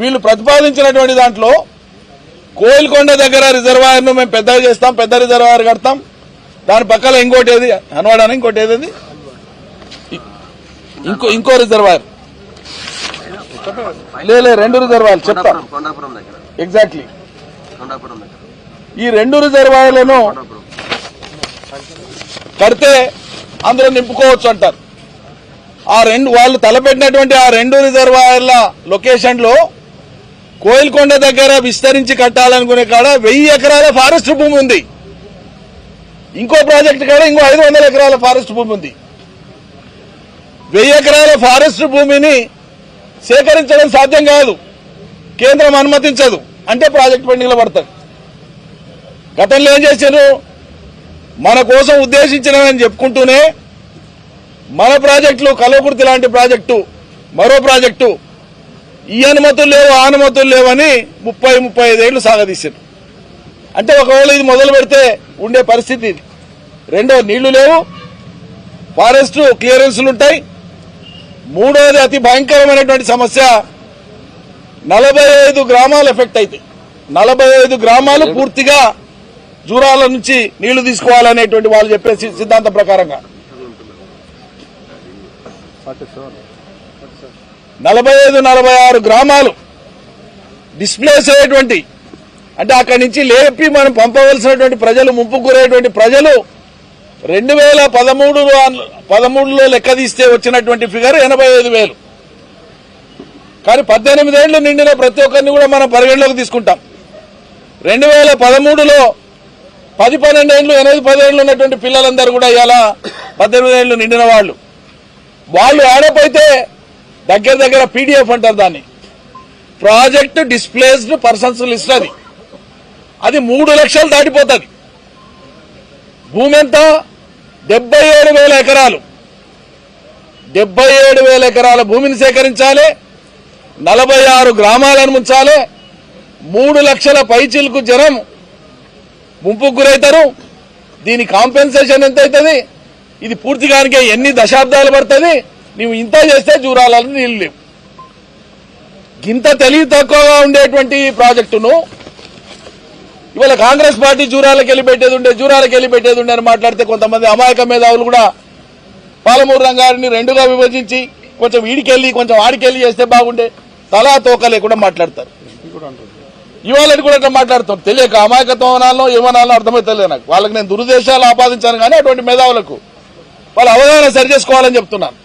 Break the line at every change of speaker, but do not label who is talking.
వీళ్ళు ప్రతిపాదించినటువంటి దాంట్లో కోయిల్కొండ దగ్గర రిజర్వాయర్ను మేము పెద్దగా చేస్తాం పెద్ద రిజర్వాయర్ కడతాం. దాని పక్కన ఇంకోటి ఏది? హన్వాడాని ఇంకోటి ఏది ఇంకో ఇంకో రిజర్వాయర్. లే రెండు రిజర్వాయర్లు చెప్తా. ఎగ్జాక్ట్లీ ఈ రెండు రిజర్వాయర్లను కడితే అందులో నింపుకోవచ్చు అంటారు. ఆ రెండు వాళ్ళు తలపెట్టినటువంటి ఆ రెండు రిజర్వాయర్ల లొకేషన్లో కోయిల్కొండ దగ్గర విస్తరించి కట్టాలనుకునే కాడ వెయ్యి ఎకరాల ఫారెస్ట్ భూమి ఉంది. ఇంకో ప్రాజెక్ట్ కాడ ఇంకో ఐదు వందల ఎకరాల ఫారెస్ట్ భూమి ఉంది. వెయ్యి ఎకరాల ఫారెస్ట్ భూమిని సేకరించడం సాధ్యం కాదు. కేంద్రం అనుమతించదు. అంటే ప్రాజెక్ట్ పెండింగ్లో పడతాడు గతంలో ఏం చేశారు మన కోసం ఉద్దేశించినవని చెప్పుకుంటూనే మన ప్రాజెక్టులు కలవకుర్తి లాంటి ప్రాజెక్టు మరో ప్రాజెక్టు ఈ అనుమతులు లేవు ఆ అనుమతులు లేవని ముప్పై ముప్పై ఐదేళ్ళు సాగదీశారు. అంటే ఒకవేళ ఇది మొదలు పెడితే ఉండే పరిస్థితి ఇది. రెండో నీళ్ళు లేవు ఫారెస్ట్ క్లియరెన్సులు ఉంటాయి. మూడోది అతి భయంకరమైనటువంటి సమస్య నలభై ఐదు గ్రామాలు ఎఫెక్ట్ అవుతాయి నలభై ఐదు గ్రామాలు పూర్తిగా జూరాల నుంచి నీళ్ళు తీసుకోవాలనేటువంటి వాళ్ళు చెప్పే సిద్ధాంతం ప్రకారంగా. నలభై ఐదు నలభై ఆరు గ్రామాలు డిస్ప్లేస్ అయ్యేటువంటి అంటే అక్కడి నుంచి లేపి మనం పంపవలసినటువంటి ప్రజలు ముంపు ప్రజలు రెండు వేల పదమూడులో పదమూడులో లెక్క తీస్తే వచ్చినటువంటి ఫిగర్ ఎనభై ఐదు వేలు. కానీ పద్దెనిమిది ఏళ్ళు నిండిన ప్రతి ఒక్కరిని కూడా మనం పరిగణలోకి తీసుకుంటాం. రెండు వేల పదమూడులో పది పన్నెండు ఏళ్ళు ఎనిమిది పదేళ్ళు ఉన్నటువంటి పిల్లలందరూ కూడా ఇలా పద్దెనిమిది ఏళ్ళు నిండిన వాళ్ళు. వాళ్ళు యాడప్ అయితే దగ్గర దగ్గర పీడిఎఫ్ అంటారు దాన్ని. ప్రాజెక్ట్ డిస్ప్లేస్డ్ పర్సన్స్ లిస్ట్ అది. అది మూడు లక్షలు దాటిపోతుంది. భూమి ఎంత? డెబ్బై ఏడు వేల ఎకరాలు. డెబ్బై ఏడు వేల ఎకరాల భూమిని సేకరించాలి. నలభై ఆరు గ్రామాలను ఉంచాలి మూడు లక్షల పైచిలకు జనం ముంపుకు గురవుతారు. దీని కాంపెన్సేషన్ ఎంత అవుతుంది ఇది పూర్తిగానికే ఎన్ని దశాబ్దాలు పడుతుంది? నువ్వు ఇంత చేస్తే జూరాలని నీళ్ళు లేవు. ఇంత తెలివి తక్కువగా ఉండేటువంటి ప్రాజెక్టును ఇవాళ కాంగ్రెస్ పార్టీ జూరాలకు వెళ్ళి పెట్టేది ఉండే జూరాలకు వెళ్ళి పెట్టేది ఉండే అని మాట్లాడితే కొంతమంది అమాయక మేధావులు కూడా పాలమూరు రంగారిని రెండుగా విభజించి కొంచెం వీడికెళ్ళి కొంచెం ఆడికెళ్ళి చేస్తే బాగుండే. తలా తోక లేకుండా మాట్లాడతారు. ఇవాళని కూడా అట్లా మాట్లాడతాం. తెలియక అమాయకత్వం అనాలో ఏమనాలో అర్థమైతే నాకు. వాళ్ళకి నేను దురుదేశాలు ఆపాదించాను కానీ అటువంటి మేధావులకు వాళ్ళ అవగాహన సరి చేసుకోవాలని చెప్తున్నాను.